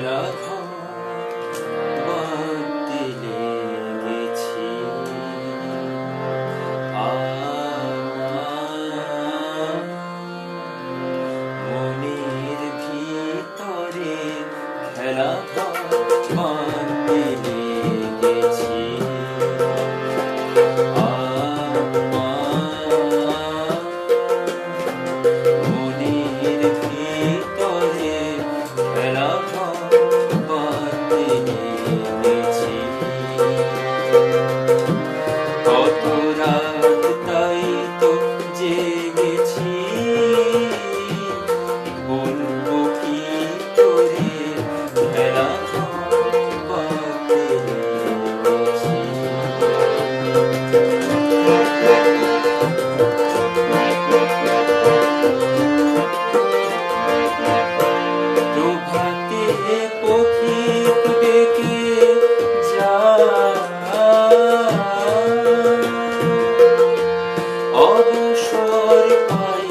another.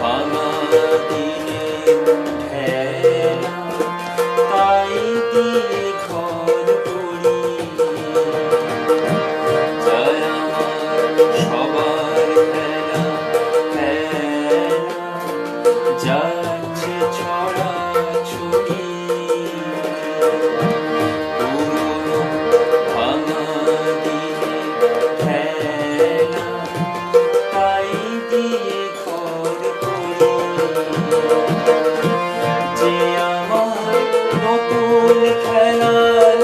ভাঙা দিনের মন খেলার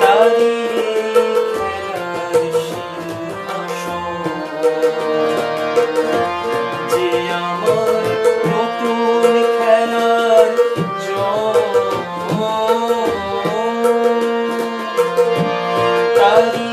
দাঁড়িয়ে খেলার সিংহাসন যে আমার নতুন খেলার জয় দাঁড়িয়ে